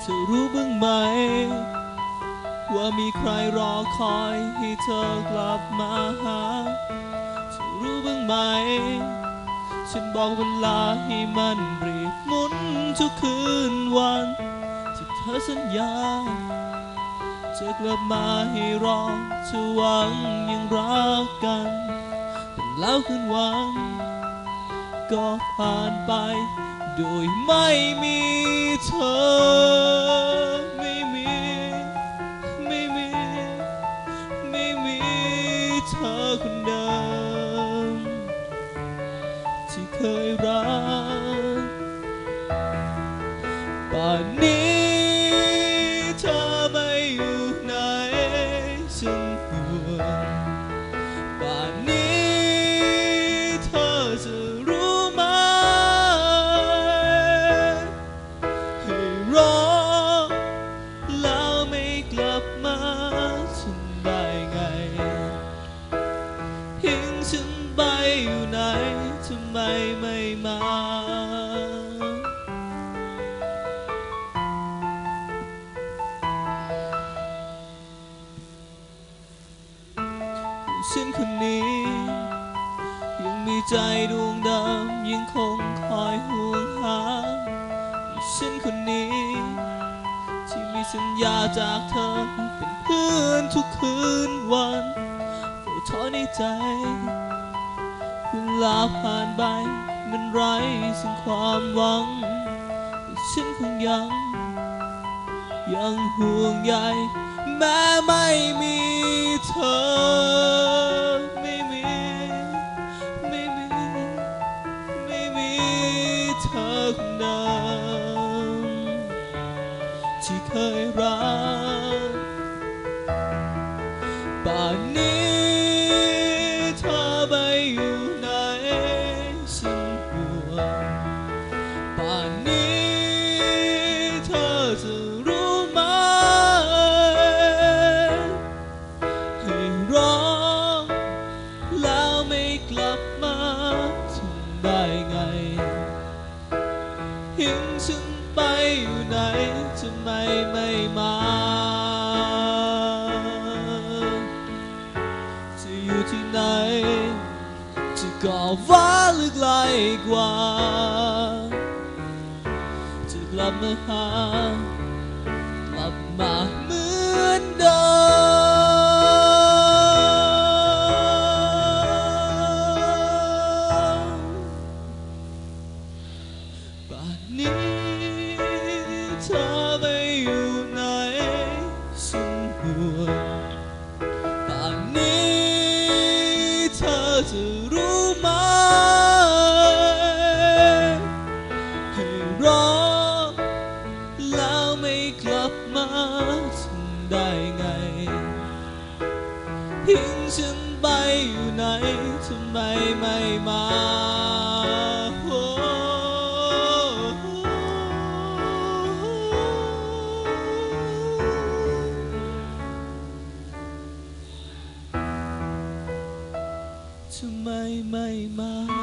เธอรู้บ้างไหม ว่ามีใครรอคอยให้เธอกลับมาหาเธอรู้บ้างไหม ฉันบอกเวลาให้มันรีบหมุนทุกคืนวัน ที่เธอสัญญาจะกลับมาให้รอเธอหวังยังรักกันแต่แล้วคืนวันก็ผ่านไป โดยไม่มีเธอ ไม่มี ไม่มี ไม่มีเธอคนเดิมที่เคยรักป่านนี้เธอไม่อยู่ไหนฉันห่วง ไมไม่มา ฉันคนนี้ ยังมีใจดวงดำยังคงคอยห่วงหา ฉันคนนี้ ที่มีสัญญาจากเธอ เป็นเพื่อนทุกคืนวันเฝ้าทอในใจ เวลาผ่านไปมันไร้ซึ่งความหวังแต่ฉันคงยัง ยังห่วงใยแม้ไม่มีเธอ ไม่มี ไม่มี ไม่มีเธอคนเดิมที่เคยรักป่านนี้ ทิ้งฉันไปอยู่ไหนทำไมไม่มาจะอยู่ที่ไหนจะก่อฟ้าหรือไกลกว่าจะกลับมาหากลับมาเหมือนเดิม ทำได้ไงทิ้งฉันไปอ